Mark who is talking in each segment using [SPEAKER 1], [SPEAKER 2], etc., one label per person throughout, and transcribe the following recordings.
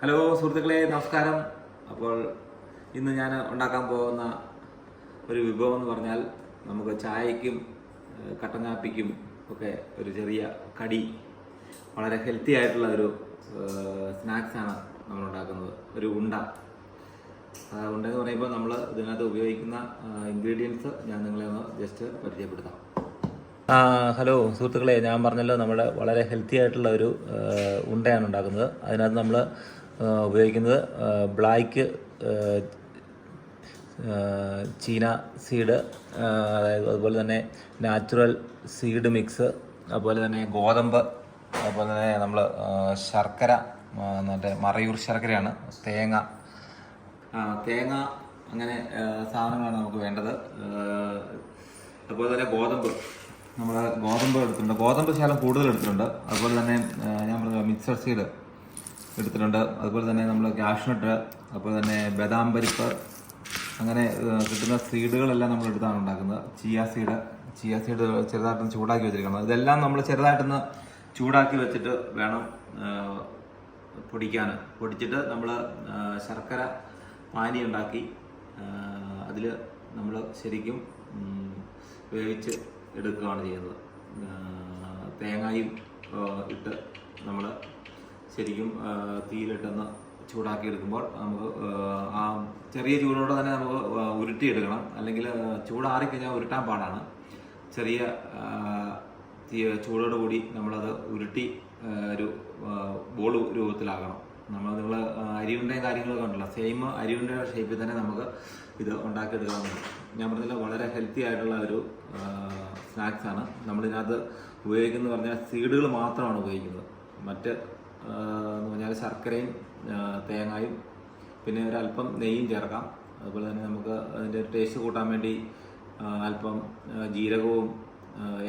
[SPEAKER 1] Hello സുഹൃത്തുക്കളെ നമസ്കാരം. അപ്പോൾ ഇന്ന് ഞാൻ ഉണ്ടാക്കാൻ പോകുന്ന ഒരു വിഭവം എന്ന് പറഞ്ഞാൽ നമുക്ക് ചായയ്ക്കും ഏഹ്, കട്ടൻ കാപ്പിക്കും ഒക്കെ ഒരു ചെറിയ കടി. വളരെ ഹെൽത്തി ആയിട്ടുള്ള ഒരു സ്നാക്സാണ് നമ്മൾ ഉണ്ടാക്കുന്നത്. ഒരു ഉണ്ട. ഉണ്ടെന്ന് പറയുമ്പോൾ നമ്മൾ ഇതിനകത്ത് ഉപയോഗിക്കുന്ന ഇൻഗ്രീഡിയൻസ് ഞാൻ നിങ്ങളെ ഒന്ന് ജസ്റ്റ് പരിചയപ്പെടുത്താം. ഹലോ സുഹൃത്തുക്കളെ ഞാൻ പറഞ്ഞല്ലോ നമ്മൾ വളരെ ഹെൽത്തി ആയിട്ടുള്ള ഒരു ഉണ്ടയാണ് ഉണ്ടാക്കുന്നത്. അതിനകത്ത് നമ്മൾ ഉപയോഗിക്കുന്നത് ബ്ലാക്ക് ചീന സീഡ് അതായത് അതുപോലെ തന്നെ നാച്ചുറൽ സീഡ് മിക്സ് അതുപോലെ തന്നെ ഗോതമ്പ് അതുപോലെ തന്നെ നമ്മൾ ശർക്കര മറ്റേ മറയൂർ ശർക്കരയാണ് തേങ്ങ തേങ്ങ അങ്ങനെ സാധനങ്ങളാണ് നമുക്ക് വേണ്ടത്. അതുപോലെ തന്നെ ഗോതമ്പ്. നമ്മൾ ഗോതമ്പ് എടുത്തിട്ടുണ്ട്. ഗോതമ്പ് ശാലം കൂടുതൽ എടുത്തിട്ടുണ്ട്. അതുപോലെ തന്നെ ഞാൻ പറഞ്ഞ മിക്സഡ് സീഡ് എടുത്തിട്ടുണ്ട്. അതുപോലെ തന്നെ നമ്മൾ കാഷ്നട്ട് അതുപോലെ തന്നെ ബദാം പരിപ്പ് അങ്ങനെ കിട്ടുന്ന സീഡുകളെല്ലാം നമ്മൾ എടുത്താണ് ഉണ്ടാക്കുന്നത്. ചിയ സീഡ് ചിയ സീഡ് ചെറുതായിട്ടൊന്ന് ചൂടാക്കി വെച്ചിരിക്കണം. ഇതെല്ലാം നമ്മൾ ചെറുതായിട്ടൊന്ന് ചൂടാക്കി വെച്ചിട്ട് വേണം പൊടിക്കാൻ. പൊടിച്ചിട്ട് നമ്മൾ ശർക്കര പാനി ഉണ്ടാക്കി അതിൽ നമ്മൾ ശരിക്കും വേവിച്ച് എടുക്കുകയാണ് ചെയ്യുന്നത്. തേങ്ങയും ഇട്ട് നമ്മൾ ശരിക്കും തീയിലിട്ടൊന്ന് ചൂടാക്കി എടുക്കുമ്പോൾ നമുക്ക് ആ, ചെറിയ ചൂടോടെ തന്നെ നമുക്ക് ഉരുട്ടിയെടുക്കണം. അല്ലെങ്കിൽ ചൂടാറിക്കഴിഞ്ഞാൽ ഉരുട്ടാൻ പാടാണ്. ചെറിയ ചൂടോട് കൂടി നമ്മളത് ഉരുട്ടി ഒരു ബോൾ രൂപത്തിലാക്കണം. നമ്മൾ നിങ്ങൾ അരിയുണ്ടയും കാര്യങ്ങളൊക്കെ ഉണ്ടല്ലോ. സെയിം അരിയുണ്ട ഷേപ്പിൽ തന്നെ നമുക്ക് ഇത് ഉണ്ടാക്കിയെടുക്കാവുന്നതാണ് ഞാൻ പറഞ്ഞില്ല വളരെ ഹെൽത്തി ആയിട്ടുള്ള ഒരു സ്നാക്സാണ് നമ്മളിതിനകത്ത് ഉപയോഗിക്കുന്നത് പറഞ്ഞാൽ സീഡുകൾ മാത്രമാണ് ഉപയോഗിക്കുന്നത്. മറ്റ് എന്ന് പറഞ്ഞാൽ ശർക്കരയും തേങ്ങയും പിന്നെ ഒരല്പം നെയ്യും ചേർക്കാം. അതുപോലെ തന്നെ നമുക്ക് അതിന്റെ ടേസ്റ്റ് കൂട്ടാൻ വേണ്ടി അല്പം ജീരകവും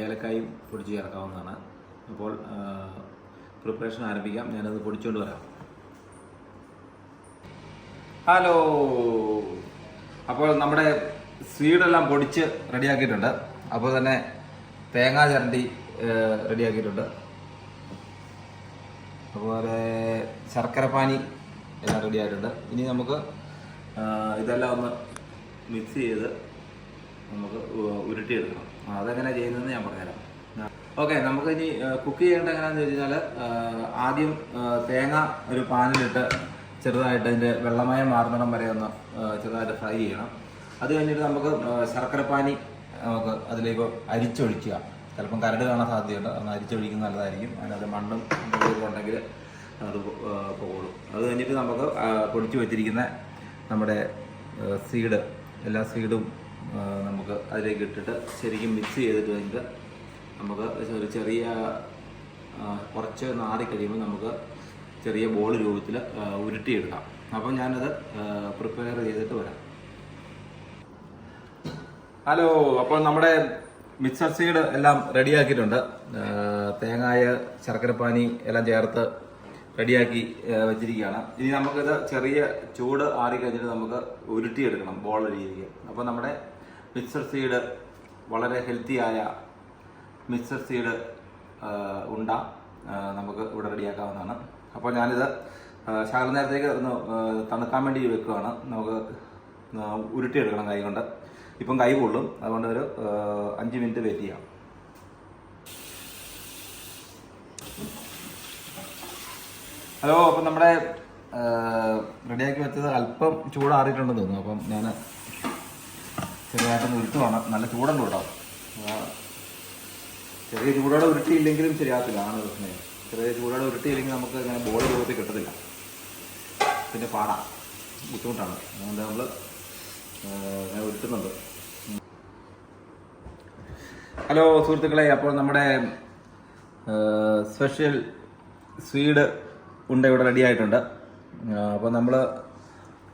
[SPEAKER 1] ഏലക്കായും പൊടിച്ച് ചേർക്കാവുന്നതാണ്. അപ്പോൾ പ്രിപ്പറേഷൻ ആരംഭിക്കാം. ഞാനത് പൊടിച്ചുകൊണ്ട് വരാം. ഹലോ അപ്പോൾ നമ്മുടെ സ്വീഡെല്ലാം പൊടിച്ച് റെഡിയാക്കിയിട്ടുണ്ട്. അപ്പോൾ തന്നെ തേങ്ങാ ചരണ്ടി റെഡിയാക്കിയിട്ടുണ്ട്. അതുപോലെ ശർക്കരപ്പാനി എല്ലാം റെഡി ആയിട്ടുണ്ട്. ഇനി നമുക്ക് ഇതെല്ലാം ഒന്ന് മിക്സ് ചെയ്ത് നമുക്ക് ഉരുട്ടിയെടുക്കണം. അതെങ്ങനെ ചെയ്യുന്നതെന്ന് ഞാൻ പറഞ്ഞുതരാം. ഓക്കെ നമുക്ക് ഇനി കുക്ക് ചെയ്യേണ്ട എങ്ങനെയാണെന്ന് വെച്ച് കഴിഞ്ഞാൽ ആദ്യം തേങ്ങ ഒരു പാനിലിട്ട് ചെറുതായിട്ട് അതിന്റെ വെള്ളമയം മാറുന്നിടം വരെ ഒന്ന് ചെറുതായിട്ട് ഫ്രൈ ചെയ്യണം. അത് കഴിഞ്ഞിട്ട് നമുക്ക് ശർക്കരപ്പാനി നമുക്ക് അതിലേക്ക് അരിച്ചൊഴിക്കുക. ചിലപ്പം കരട് കാണാൻ സാധ്യതയുണ്ട്. അത് അരിച്ചൊഴിക്കുന്ന നല്ലതായിരിക്കും. അതിനകത്ത് മണ്ണും ഉണ്ടെങ്കിൽ അത് പോകുള്ളൂ അത് കഴിഞ്ഞിട്ട് നമുക്ക് പൊടിച്ചു വെച്ചിരിക്കുന്ന നമ്മുടെ സീഡ് എല്ലാ സീഡും നമുക്ക് അതിലേക്ക് ഇട്ടിട്ട് ശരിക്കും മിക്സ് ചെയ്തിട്ട് കഴിഞ്ഞിട്ട് നമുക്ക് ഒരു ചെറിയ കുറച്ച് നാറി കഴിയുമ്പോൾ നമുക്ക് ചെറിയ ബോൾ രൂപത്തിൽ ഉരുട്ടിയെടുക്കാം. അപ്പം ഞാനത് പ്രിപ്പയർ ചെയ്തിട്ട് വരാം. ഹലോ അപ്പോൾ നമ്മുടെ മിക്സർ സീഡ് എല്ലാം റെഡിയാക്കിയിട്ടുണ്ട്. തേങ്ങായ ശർക്കരപ്പാനി എല്ലാം ചേർത്ത് റെഡിയാക്കി വെച്ചിരിക്കുകയാണ്. ഇനി നമുക്കിത് ചെറിയ ചൂട് ആറി കഴിഞ്ഞിട്ട് നമുക്ക് ഉരുട്ടിയെടുക്കണം ബോൾ രീതിക്ക് അപ്പോൾ നമ്മുടെ മിക്സർ സീഡ് വളരെ ഹെൽത്തിയായ മിക്സർ സീഡ് ഉണ്ട നമുക്ക് ഇവിടെ റെഡിയാക്കാവുന്നതാണ്. അപ്പോൾ ഞാനിത് ശകല നേരത്തേക്ക് ഒന്ന് തണുക്കാൻ വേണ്ടി വെക്കുകയാണ് നമുക്ക് ഉരുട്ടിയെടുക്കണം കൈ കൊണ്ട്. ഇപ്പം കൈ കൊള്ളും. അതുകൊണ്ട് ഒരു അഞ്ച് മിനിറ്റ് വെയിറ്റ് ചെയ്യാം. ഹലോ അപ്പം നമ്മുടെ റെഡിയാക്കി വെച്ചത് അല്പം ചൂടാറിയിട്ടുണ്ടെന്ന് തോന്നുന്നു. അപ്പം ഞാൻ ചെറുതായിട്ടൊന്ന് ഉരുട്ടുവാണ് നല്ല ചൂടുണ്ട് കേട്ടോ. ചെറിയ ചൂടോടെ ഉരുട്ടിയില്ലെങ്കിലും ശരിയാകത്തില്ല. ആണ് പ്രശ്നം. ചെറിയ ചൂടോടെ ഉരുട്ടിയില്ലെങ്കിൽ നമുക്ക് ഇങ്ങനെ ബോൾ രൂപത്തിൽ കിട്ടത്തില്ല. പിന്നെ പാടാം. ബുദ്ധിമുട്ടാണ്. അതുകൊണ്ട് നമ്മൾ ഞാൻ ഉരുട്ടുന്നുണ്ട് ഹലോ സുഹൃത്തുക്കളെ അപ്പോൾ നമ്മുടെ സ്പെഷ്യൽ സ്വീഡ് ഉണ്ട് ഇവിടെ റെഡി ആയിട്ടുണ്ട്. അപ്പോൾ നമ്മൾ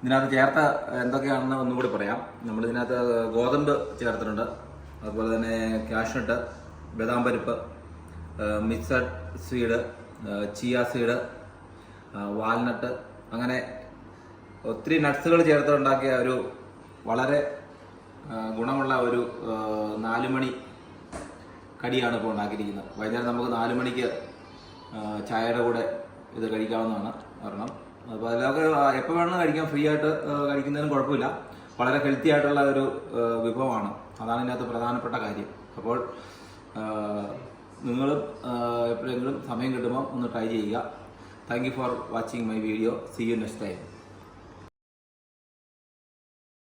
[SPEAKER 1] ഇതിനകത്ത് ചേർത്ത എന്തൊക്കെയാണെന്ന് ഒന്നും കൂടി പറയാം. നമ്മൾ ഇതിനകത്ത് ഗോതമ്പ് ചേർത്തിട്ടുണ്ട്. അതുപോലെ തന്നെ കാഷ്നട്ട് ബദാം പരിപ്പ് mixed seed chia seed walnut അങ്ങനെ ഒത്തിരി നട്ട്സുകൾ ചേർത്തുണ്ടാക്കിയ ഒരു വളരെ ഗുണമുള്ള ഒരു നാല് മണി കടിയാണ് ഇപ്പോൾ ഉണ്ടാക്കിയിരിക്കുന്നത്. വൈകുന്നേരം നമുക്ക് നാല് മണിക്ക് ചായയുടെ കൂടെ ഇത് കഴിക്കാവുന്നതാണ് കാരണം. അപ്പോൾ അതിലൊക്കെ എപ്പോൾ വേണമെങ്കിലും കഴിക്കാം. ഫ്രീ ആയിട്ട് കഴിക്കുന്നതിനും കുഴപ്പമില്ല. വളരെ ഹെൽത്തി ആയിട്ടുള്ള ഒരു വിഭവമാണ്. അതാണ് ഇതിനകത്ത് പ്രധാനപ്പെട്ട കാര്യം. അപ്പോൾ നിങ്ങൾ എപ്പോഴെങ്കിലും സമയം കിട്ടുമ്പോൾ ഒന്ന് ട്രൈ ചെയ്യുക. Thank you for watching my video see you next time